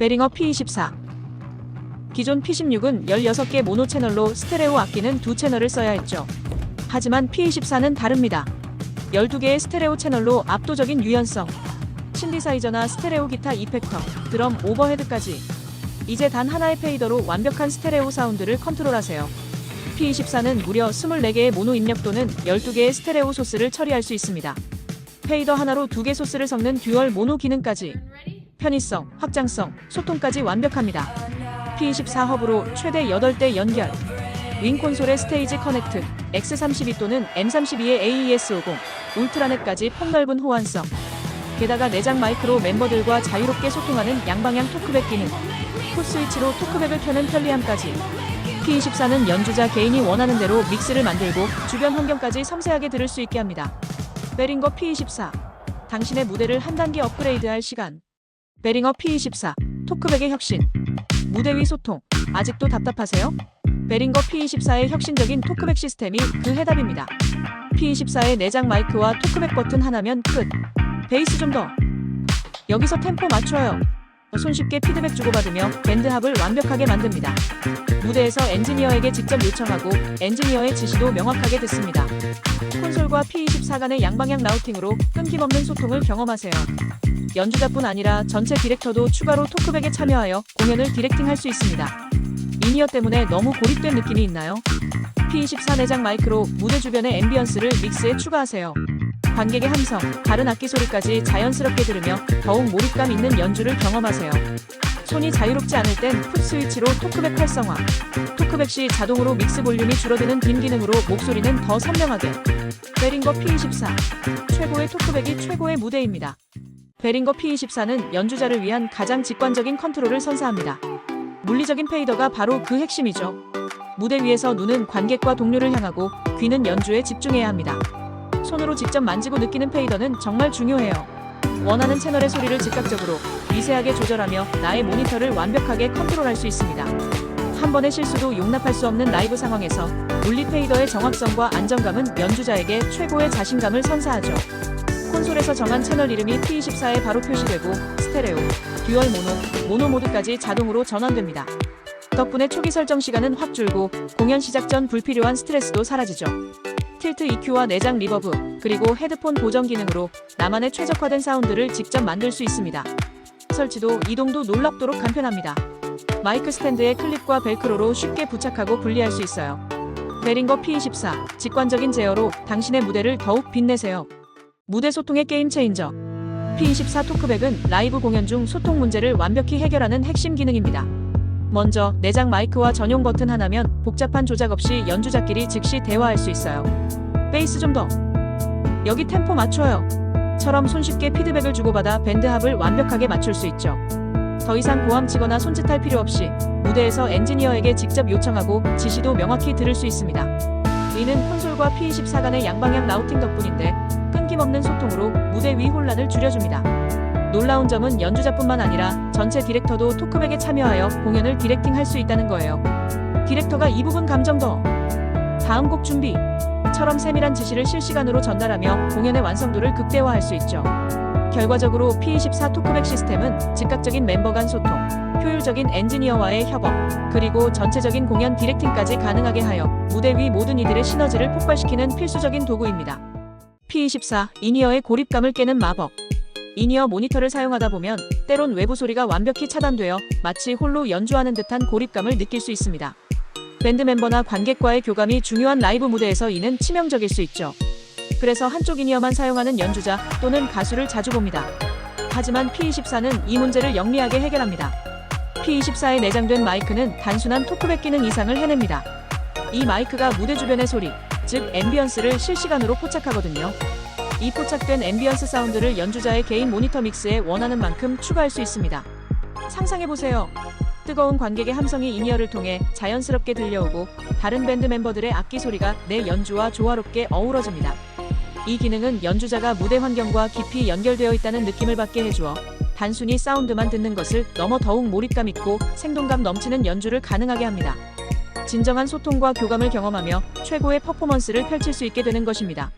베링어 P24 기존 P16은 16개 모노 채널로 스테레오 악기는 두 채널을 써야 했죠. 하지만 P24는 다릅니다. 12개의 스테레오 채널로 압도적인 유연성, 신디사이저나 스테레오 기타 이펙터, 드럼 오버헤드까지 이제 단 하나의 페이더로 완벽한 스테레오 사운드를 컨트롤하세요. P24는 무려 24개의 모노 입력 또는 12개의 스테레오 소스를 처리할 수 있습니다. 페이더 하나로 두 개 소스를 섞는 듀얼 모노 기능까지 편의성, 확장성, 소통까지 완벽합니다. P24 허브로 최대 8대 연결. 윙 콘솔의 스테이지 커넥트 X32 또는 M32의 AES50 울트라넷까지 폭넓은 호환성. 게다가 내장 마이크로 멤버들과 자유롭게 소통하는 양방향 토크백 기능. 풋 스위치로 토크백을 켜는 편리함까지. P24는 연주자 개인이 원하는 대로 믹스를 만들고 주변 환경까지 섬세하게 들을 수 있게 합니다. 베링거 P24. 당신의 무대를 한 단계 업그레이드할 시간 베링어 P24 토크백의 혁신 무대 위 소통 아직도 답답하세요? 베링거 P24의 혁신적인 토크백 시스템이 그 해답입니다. P24의 내장 마이크와 토크백 버튼 하나면 끝. 베이스 좀 더. 여기서 템포 맞춰요. 손쉽게 피드백 주고받으며 밴드합을 완벽하게 만듭니다. 무대에서 엔지니어에게 직접 요청하고 엔지니어의 지시도 명확하게 듣습니다. 콘솔과 P24 간의 양방향 라우팅으로 끊김없는 소통을 경험하세요. 연주자뿐 아니라 전체 디렉터도 추가로 토크백에 참여하여 공연을 디렉팅할 수 있습니다. 인이어 때문에 너무 고립된 느낌이 있나요? P24 내장 마이크로 무대 주변의 앰비언스를 믹스에 추가하세요. 관객의 함성, 다른 악기 소리까지 자연스럽게 들으며 더욱 몰입감 있는 연주를 경험하세요. 손이 자유롭지 않을 땐 풋 스위치로 토크백 활성화. 토크백 시 자동으로 믹스 볼륨이 줄어드는 dim 기능으로 목소리는 더 선명하게. 베링거 P24 최고의 토크백이 최고의 무대입니다. 베링거 P24는 연주자를 위한 가장 직관적인 컨트롤을 선사합니다. 물리적인 페이더가 바로 그 핵심이죠. 무대 위에서 눈은 관객과 동료를 향하고 귀는 연주에 집중해야 합니다. 손으로 직접 만지고 느끼는 페이더는 정말 중요해요. 원하는 채널의 소리를 즉각적으로 미세하게 조절하며 나의 모니터를 완벽하게 컨트롤할 수 있습니다. 한 번의 실수도 용납할 수 없는 라이브 상황에서 물리 페이더의 정확성과 안정감은 연주자에게 최고의 자신감을 선사하죠. 콘솔에서 정한 채널 이름이 P24에 바로 표시되고 스테레오, 듀얼 모노, 모노 모드까지 자동으로 전환됩니다. 덕분에 초기 설정 시간은 확 줄고 공연 시작 전 불필요한 스트레스도 사라지죠. 틸트 EQ와 내장 리버브, 그리고 헤드폰 보정 기능으로 나만의 최적화된 사운드를 직접 만들 수 있습니다. 설치도 이동도 놀랍도록 간편합니다. 마이크 스탠드에 클립과 벨크로로 쉽게 부착하고 분리할 수 있어요. 베링거 P24 직관적인 제어로 당신의 무대를 더욱 빛내세요. 무대 소통의 게임 체인저. P24 토크백은 라이브 공연 중 소통 문제를 완벽히 해결하는 핵심 기능입니다. 먼저 내장 마이크와 전용 버튼 하나면 복잡한 조작 없이 연주자끼리 즉시 대화할 수 있어요. 베이스 좀 더. 여기 템포 맞춰요. 처럼 손쉽게 피드백을 주고받아 밴드 합을 완벽하게 맞출 수 있죠. 더 이상 고함치거나 손짓할 필요 없이 무대에서 엔지니어에게 직접 요청하고 지시도 명확히 들을 수 있습니다. 이는 콘솔과 P24 간의 양방향 라우팅 덕분인데 끊김없는 소통으로 무대 위 혼란을 줄여줍니다. 놀라운 점은 연주자뿐만 아니라 전체 디렉터도 토크백에 참여하여 공연을 디렉팅할 수 있다는 거예요. 디렉터가 이 부분 감정 더. 다음 곡 준비. 처럼 세밀한 지시를 실시간으로 전달하며 공연의 완성도를 극대화할 수 있죠. 결과적으로 P24 토크백 시스템은 즉각적인 멤버 간 소통, 효율적인 엔지니어와의 협업, 그리고 전체적인 공연 디렉팅까지 가능하게 하여 무대 위 모든 이들의 시너지를 폭발시키는 필수적인 도구입니다. P24 이니어의 고립감을 깨는 마법. 이니어 모니터를 사용하다 보면 때론 외부 소리가 완벽히 차단되어 마치 홀로 연주하는 듯한 고립감을 느낄 수 있습니다. 밴드 멤버나 관객과의 교감이 중요한 라이브 무대에서 이는 치명적일 수 있죠. 그래서 한쪽 이니어만 사용하는 연주자 또는 가수를 자주 봅니다. 하지만 P24는 이 문제를 영리하게 해결합니다. P24에 내장된 마이크는 단순한 토크백 기능 이상을 해냅니다. 이 마이크가 무대 주변의 소리, 즉 앰비언스를 실시간으로 포착하거든요. 이 포착된 앰비언스 사운드를 연주자의 개인 모니터 믹스에 원하는 만큼 추가할 수 있습니다. 상상해보세요. 뜨거운 관객의 함성이 이니어를 통해 자연스럽게 들려오고 다른 밴드 멤버들의 악기 소리가 내 연주와 조화롭게 어우러집니다. 이 기능은 연주자가 무대 환경과 깊이 연결되어 있다는 느낌을 받게 해주어 단순히 사운드만 듣는 것을 넘어 더욱 몰입감 있고 생동감 넘치는 연주를 가능하게 합니다. 진정한 소통과 교감을 경험하며 최고의 퍼포먼스를 펼칠 수 있게 되는 것입니다.